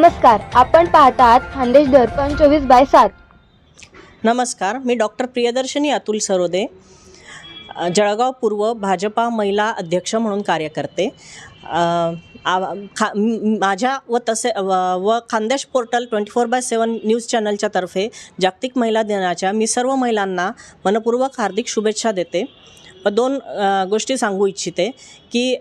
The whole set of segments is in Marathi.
नमस्कार आपण पाहतात खानदेश दर्पण चोवीस बाय सात. नमस्कार मी डॉक्टर प्रियदर्शनी अतुल सरोदे जळगाव पूर्व भाजपा महिला अध्यक्ष म्हणून कार्य करते खा माझ्या व तसे व व Khandesh portal twenty four by seven news चॅनलच्या तर्फे जागतिक महिला दिनाच्या मी सर्व महिलांना मनपूर्वक हार्दिक शुभेच्छा देते. व दोन गोष्टी सांगू इच्छिते की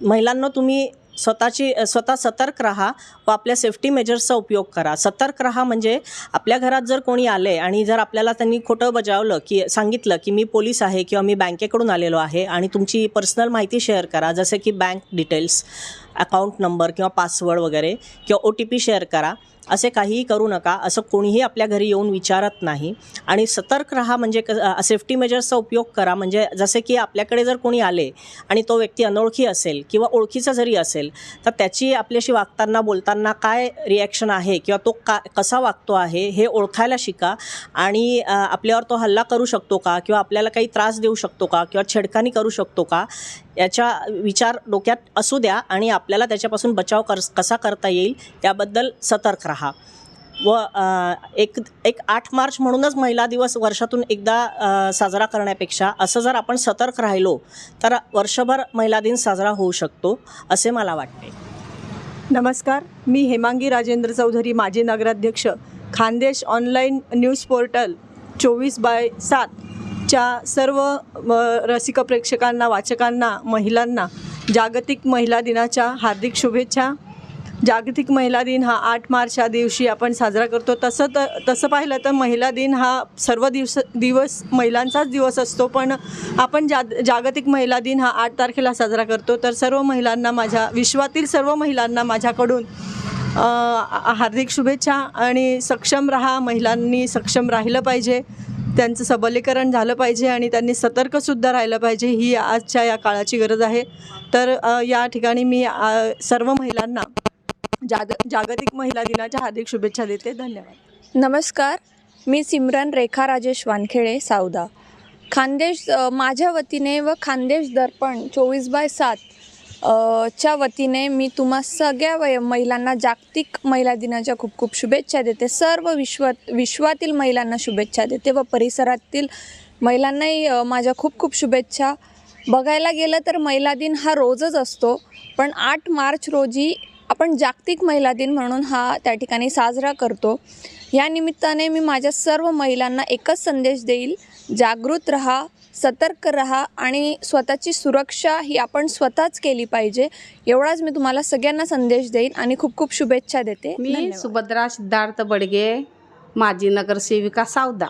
महिलांना तुम्ही स्वतःची स्वतः सतर्क राहा व आपल्या सेफ्टी मेजर्सचा उपयोग करा. सतर्क राहा म्हणजे आपल्या घरात जर कोणी आले आणि जर आपल्याला त्यांनी खोटं बजावलं की सांगितलं की मी पोलीस आहे किंवा मी बँकेकडून आलेलो आहे आणि तुमची पर्सनल माहिती शेअर करा. जसे की बँक डिटेल्स अकाउंट नंबर किंवा पासवर्ड वगैरे किंवा ओ टी पी शेअर करा. असे काहीही करू नका. असं कोणीही आपल्या घरी येऊन विचारत नाही. आणि सतर्क राहा म्हणजे क सेफ्टी मेजर्सचा उपयोग करा. म्हणजे जसे की आपल्याकडे जर कोणी आले आणि तो व्यक्ती अनोळखी असेल किंवा ओळखीचा जरी असेल तर त्याची आपल्याशी वागताना बोलताना काय रिॲक्शन आहे किंवा तो का कसा वागतो आहे हे ओळखायला शिका. आणि आपल्यावर तो हल्ला करू शकतो का? किंवा आपल्याला काही त्रास देऊ शकतो का? किंवा छेडखानी करू शकतो का? याचा विचार डोक्यात असू द्या आणि आपल्याला त्याच्यापासून बचाव कर कसा करता येईल त्याबद्दल सतर्क राहा. व एक एक आठ मार्च म्हणूनच महिला दिवस वर्षातून एकदा साजरा करण्यापेक्षा असं जर आपण सतर्क राहिलो तर वर्षभर महिला दिन साजरा होऊ शकतो असे मला वाटते. नमस्कार मी हेमांगी राजेंद्र चौधरी माजी नगराध्यक्ष खानदेश ऑनलाईन न्यूज पोर्टल चोवीस बाय सात. च्या सर्व रसिक प्रेक्षकांना वाचकांना महिलांना जागतिक महिला दिनाच्या हार्दिक शुभेच्छा. जागतिक महिला दिन हा आठ मार्च या दिवशी आपण साजरा करतो. तसं तर तसं पाहिलं तर महिला दिन हा सर्व दिवस दिवस महिलांचाच दिवस असतो. पण आपण जा जागतिक महिला दिन हा आठ तारखेला साजरा करतो. तर सर्व महिलांना माझ्या विश्वातील सर्व महिलांना माझ्याकडून हार्दिक शुभेच्छा आणि सक्षम राहा. महिलांनी सक्षम राहिलं पाहिजे. त्यांचं सबलीकरण झालं पाहिजे आणि त्यांनी सतर्कसुद्धा राहिलं पाहिजे ही आजच्या या काळाची गरज आहे. तर या ठिकाणी मी सर्व महिलांना जाग जागतिक महिला दिनाच्या हार्दिक शुभेच्छा देते. धन्यवाद. नमस्कार. मी सिमरन रेखा राजेश वानखेडे सावदा. खानदेश माझ्या वतीने व खानदेश दर्पण चोवीस बाय सात च्या वतीने मी तुम्हा सगळ्या वय महिलांना जागतिक महिला दिनाच्या खूप खूप शुभेच्छा देते. सर्व विश्व विश्वातील महिलांना शुभेच्छा देते व परिसरातील महिलांनाही माझ्या खूप खूप शुभेच्छा. बघायला गेलं तर महिला दिन हा रोजच असतो पण आठ मार्च रोजी आपण जागतिक महिला दिन म्हणून हा त्या ठिकाणी साजरा करतो. या निमित्ताने मी माझ्या सर्व महिलांना एकच संदेश देईल. जागृत राहा सतर्क राहा आणि स्वतःची सुरक्षा ही आपण स्वतःच केली पाहिजे. एवढाच मी तुम्हाला सगळ्यांना संदेश देईन आणि खूप खूप शुभेच्छा देते. मी. सुभद्रा सिद्धार्थ बडगे माजी नगरसेविका सावदा.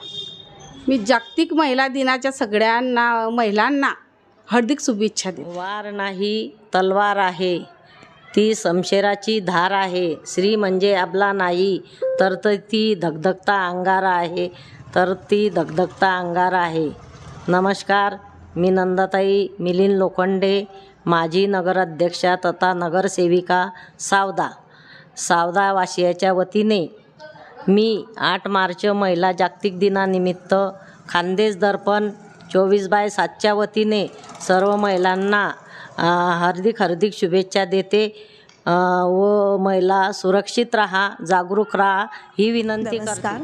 मी जागतिक महिला दिनाच्या सगळ्यांना महिलांना हार्दिक शुभेच्छा देते. वार नाही तलवार आहे. ती समशेराची धार आहे. श्री म्हणजे आपला नाही तर ती धगधगता अंगारा आहे तर ती धगधगता अंगारा आहे. नमस्कार मी नंदाताई मिलिंद लोखंडे माजी नगराध्यक्षा तथा नगरसेविका सावदा. सावदा वाशियाच्या वतीने मी आठ मार्च महिला जागतिक दिनानिमित्त खानदेश दर्पण चोवीस बाय सातच्या वतीने सर्व महिलांना हार्दिक हार्दिक शुभेच्छा देते. व महिला सुरक्षित राहा जागरूक राहा ही विनंती करते. नमस्कार.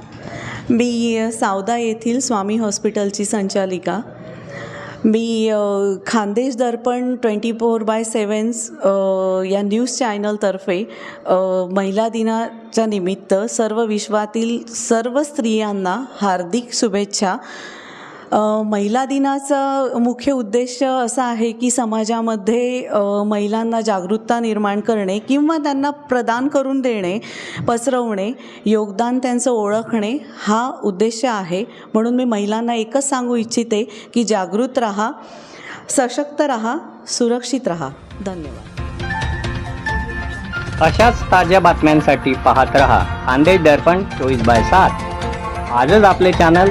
मी सावदा येथील स्वामी हॉस्पिटलची संचालिका. मी Khandesh Darpan twenty four by sevens या न्यूज चॅनलतर्फे महिला दिनाच्या निमित्त सर्व विश्वातील सर्व स्त्रियांना हार्दिक शुभेच्छा. महिला दिनाचा मुख्य उद्देश असा आहे की समाजामध्ये महिलांना जागरूकता निर्माण करणे किंवा त्यांना प्रदान करून देणे पसरवणे योगदान त्यांचं ओळखणे हा उद्देश आहे. म्हणून मी महिलांना एकच सांगू इच्छिते की जागृत राहा सशक्त राहा सुरक्षित राहा. धन्यवाद. अशाच ताज्या बातम्यांसाठी पाहत रहा. खानदेश दर्पण चोवीस बाय सात. आजच आपले चॅनल